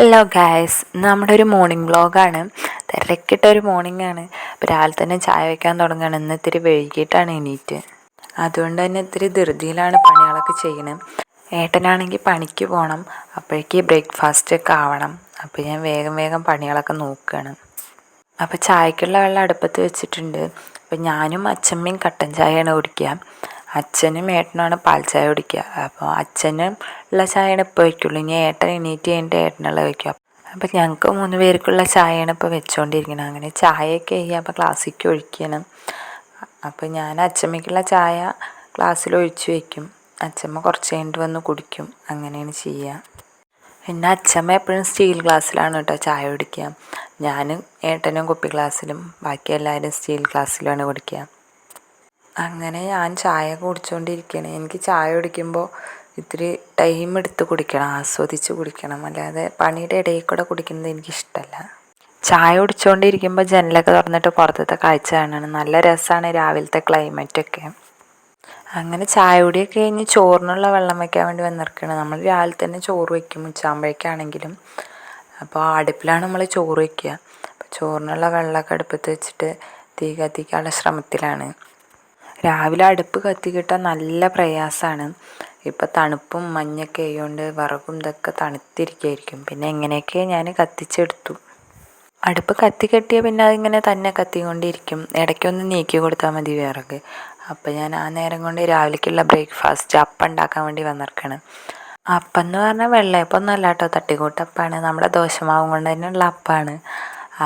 Hello guys നമ്മുടെ ഒരു morning വ്ളോഗാണ് തിരക്കിട്ട ഒരു മോർണിംഗ് ആണ്. അപ്പോൾ രാവിലെ തന്നെ ചായ വയ്ക്കാൻ തുടങ്ങുകയാണ് ഇന്ന് ഇത്തിരി വൈകിട്ടാണ് എണീറ്റ്. അതുകൊണ്ട് തന്നെ ഇത്തിരി ധൃതിയിലാണ് പണികളൊക്കെ ചെയ്യണം ഏട്ടനാണെങ്കിൽ പണിക്ക് പോകണം. അപ്പോഴേക്ക് ബ്രേക്ക്ഫാസ്റ്റ് ഒക്കെ ആവണം. അപ്പോൾ ഞാൻ വേഗം വേഗം പണികളൊക്കെ നോക്കുകയാണ്. അപ്പോൾ ചായക്കുള്ള വെള്ളം അടുപ്പത്ത് വെച്ചിട്ടുണ്ട്. അപ്പോൾ ഞാനും അച്ഛമ്മയും കട്ടൻ ചായയാണ് കുടിക്കുക. അച്ഛനും ഏട്ടനുമാണ് പാൽ ചായ കുടിക്കുക. അപ്പോൾ അച്ഛനും ഉള്ള ചായയാണ് ഇപ്പോൾ വയ്ക്കുള്ളൂ. ഇനി ഏട്ടൻ എണീറ്റ് കഴിഞ്ഞിട്ട് ഏട്ടനുള്ള വയ്ക്കുക അപ്പോൾ ഞങ്ങൾക്ക് മൂന്ന് പേർക്കുള്ള ചായയാണ് ഇപ്പോൾ വെച്ചുകൊണ്ടിരിക്കുന്നത് അങ്ങനെ ചായയൊക്കെ അപ്പോൾ ക്ലാസ്സിലേക്ക് ഒഴിക്കണം. അപ്പോൾ ഞാൻ അച്ഛമ്മയ്ക്കുള്ള ചായ ക്ലാസ്സിൽ ഒഴിച്ച് വയ്ക്കും. അച്ഛമ്മ കുറച്ച് കഴിഞ്ഞിട്ട് വന്ന് കുടിക്കും. അങ്ങനെയാണ് ചെയ്യുക പിന്നെ അച്ഛമ്മ എപ്പോഴും സ്റ്റീൽ ഗ്ലാസ്സിലാണ് കേട്ടോ ചായ കുടിക്കുക. ഞാനും ഏട്ടനും കുപ്പി ഗ്ലാസ്സിലും ബാക്കി എല്ലാവരും സ്റ്റീൽ ഗ്ലാസ്സിലുമാണ് കുടിക്കുക. അങ്ങനെ ഞാൻ ചായ കുടിച്ചുകൊണ്ടിരിക്കുകയാണ് എനിക്ക് ചായ കുടിക്കുമ്പോൾ ഇത്തിരി ടൈം എടുത്ത് കുടിക്കണം ആസ്വദിച്ച് കുടിക്കണം. അല്ലാതെ പണിയുടെ ഇടയിൽ കൂടെ കുടിക്കുന്നത് എനിക്കിഷ്ടമല്ല ചായ കുടിച്ചുകൊണ്ടിരിക്കുമ്പോൾ ജനലൊക്കെ തുറന്നിട്ട് പുറത്തത്തെ കാഴ്ച കാണണം. നല്ല രസമാണ് രാവിലത്തെ ക്ലൈമറ്റൊക്കെ അങ്ങനെ ചായ കുടിയൊക്കെ കഴിഞ്ഞ് ചോറിനുള്ള വെള്ളം വയ്ക്കാൻ വേണ്ടി വന്നിരിക്കുകയാണ് നമ്മൾ രാവിലെ തന്നെ ചോറ് വയ്ക്കും ഉച്ചാകുമ്പോഴേക്കാണെങ്കിലും അപ്പോൾ അടുപ്പിലാണ് നമ്മൾ ചോറ് വയ്ക്കുക. അപ്പോൾ ചോറിനുള്ള വെള്ളമൊക്കെ അടുപ്പത്ത് വെച്ചിട്ട് തീ കത്തിക്കാനുള്ള ശ്രമത്തിലാണ്. രാവിലെ അടുപ്പ് കത്തി കിട്ടാൻ നല്ല പ്രയാസമാണ് ഇപ്പോൾ തണുപ്പും മഞ്ഞൊക്കെ ആയതുകൊണ്ട് വിറകും ഇതൊക്കെ തണുത്തിരിക്കുകയായിരിക്കും പിന്നെ എങ്ങനെയൊക്കെ ഞാൻ കത്തിച്ചെടുത്തു. അടുപ്പ് കത്തി കെട്ടിയാൽ പിന്നെ അതിങ്ങനെ തന്നെ കത്തിക്കൊണ്ടിരിക്കും. ഇടയ്ക്കൊന്ന് നീക്കി കൊടുത്താൽ മതി വിറക്. അപ്പോൾ ഞാൻ ആ നേരം കൊണ്ട് രാവിലേക്കുള്ള ബ്രേക്ക്ഫാസ്റ്റ് അപ്പം ഉണ്ടാക്കാൻ വേണ്ടി വന്നിരിക്കുകയാണ് അപ്പം എന്ന് പറഞ്ഞാൽ വെള്ളയപ്പം നല്ല കേട്ടോ തട്ടിക്കൂട്ടപ്പാണ് നമ്മുടെ ദോശമാവും കൊണ്ട് തന്നെയുള്ള അപ്പമാണ്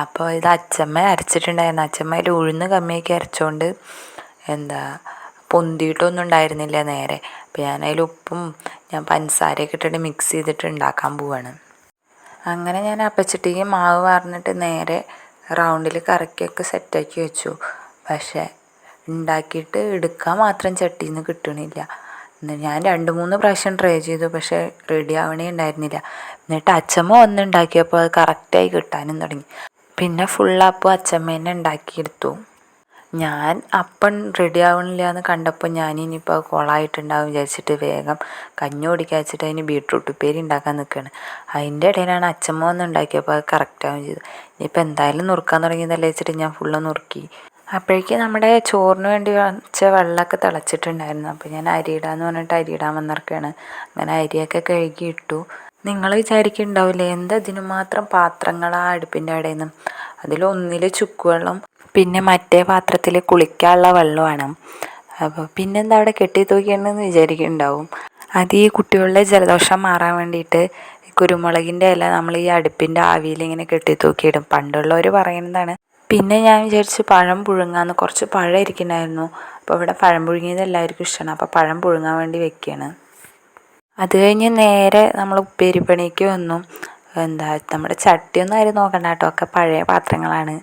അപ്പോൾ ഇത് അച്ചമ്മ അരച്ചിട്ടുണ്ടായിരുന്നു. അച്ചമ്മ അതിൽ ഉഴുന്ന് കമ്മിയൊക്കെ അരച്ചുകൊണ്ട് എന്താ പൊന്തിയിട്ടൊന്നും ഉണ്ടായിരുന്നില്ല നേരെ. അപ്പോൾ ഞാനതിൽ ഉപ്പും ഞാൻ പഞ്ചസാരയൊക്കെ ഇട്ടിട്ട് മിക്സ് ചെയ്തിട്ട് ഉണ്ടാക്കാൻ പോവാണ്. അങ്ങനെ ഞാൻ അപ്പച്ചിട്ടേക്ക് മാവ് വാർന്നിട്ട് നേരെ റൗണ്ടിൽ കറക്കിയൊക്കെ സെറ്റാക്കി വെച്ചു. പക്ഷേ ഉണ്ടാക്കിയിട്ട് എടുക്കാൻ മാത്രം ചട്ടിയിൽ നിന്ന് കിട്ടണില്ല ഞാൻ രണ്ട് മൂന്ന് പ്രാവശ്യം ട്രൈ ചെയ്തു പക്ഷേ റെഡി ആവണേ ഉണ്ടായിരുന്നില്ല എന്നിട്ട് അച്ചമ്മ ഒന്ന് ഉണ്ടാക്കിയപ്പോൾ അത് കറക്റ്റായി കിട്ടാനും തുടങ്ങി. പിന്നെ ഫുള്ളപ്പോൾ അച്ചമ്മ തന്നെ ഉണ്ടാക്കിയെടുത്തു ഞാൻ അപ്പം റെഡി ആവണില്ല എന്ന് കണ്ടപ്പോൾ ഞാൻ ഇനിയിപ്പോൾ കുളമായിട്ടുണ്ടാവും വിചാരിച്ചിട്ട് വേഗം കഞ്ഞി ഓടിക്കാൻ വെച്ചിട്ട് അതിന് ബീട്രൂട്ട് ഉപ്പേരി ഉണ്ടാക്കാൻ നിൽക്കുകയാണ് അതിന്റെ ഇടയിലാണ് അച്ഛമ്മ ഒന്ന് ഉണ്ടാക്കിയപ്പോൾ അത് കറക്റ്റാവും ചെയ്തു. ഇനിയിപ്പോൾ എന്തായാലും നുറുക്കാൻ തുടങ്ങിയതല്ലേ വെച്ചിട്ട് ഞാൻ ഫുള്ള് നുറുക്കി. അപ്പോഴേക്കും നമ്മുടെ ചോറിന് വേണ്ടി വെച്ച വെള്ളമൊക്കെ തിളച്ചിട്ടുണ്ടായിരുന്നു. അപ്പോൾ ഞാൻ അരിയിടാന്ന് പറഞ്ഞിട്ട് അരിയിടാൻ വന്നിറക്കുകയാണ് അങ്ങനെ അരിയൊക്കെ കഴുകി ഇട്ടു. നിങ്ങൾ വിചാരിക്കുന്നുണ്ടാവില്ലേ എന്താ ഇതിനു മാത്രം പാത്രങ്ങളാ അടുപ്പിന്റെ ഇടയിൽ നിന്ന് അതിലൊന്നിൽ ചുക്കുവെള്ളം പിന്നെ മറ്റേ പാത്രത്തിൽ കുളിക്കാനുള്ള വെള്ളമാണ്. അപ്പോൾ പിന്നെന്താ അവിടെ കെട്ടി തൂക്കിയെന്ന് വിചാരിക്കുന്നുണ്ടാവും. അത് ഈ കുട്ടികളുടെ ജലദോഷം മാറാൻ വേണ്ടിയിട്ട് കുരുമുളകിന്റെ ഇല നമ്മൾ ഈ അടുപ്പിന്റെ ആവിയിൽ ഇങ്ങനെ കെട്ടി തൂക്കിയിടും പണ്ടുള്ളവർ പറയുന്നതാണ് പിന്നെ ഞാൻ വിചാരിച്ചു പഴം പുഴുങ്ങാന്ന്. കുറച്ച് പഴം ഇരിക്കുന്നുണ്ടായിരുന്നു. അപ്പോൾ ഇവിടെ പഴം പുഴുങ്ങിയത് എല്ലാവർക്കും ഇഷ്ടമാണ് അപ്പോൾ പഴം പുഴുങ്ങാൻ വേണ്ടി വെക്കുകയാണ് അത് കഴിഞ്ഞ് നേരെ നമ്മൾ ഉപ്പേരിപ്പണിക്ക് വന്നു. എന്താ നമ്മുടെ ചട്ടിയൊന്നും ആരും നോക്കണ്ട കേട്ടോ. ഒക്കെ പഴയ പാത്രങ്ങളാണ്.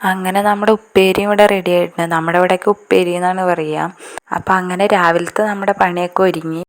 അങ്ങനെ നമ്മുടെ ഉപ്പേരിയും ഇവിടെ റെഡി ആയിട്ടുണ്ട്. നമ്മുടെ ഇവിടെയൊക്കെ ഉപ്പേരി എന്നാണ് പറയുക അപ്പം അങ്ങനെ രാവിലത്തെ നമ്മുടെ പണിയൊക്കെ ഒരുങ്ങി.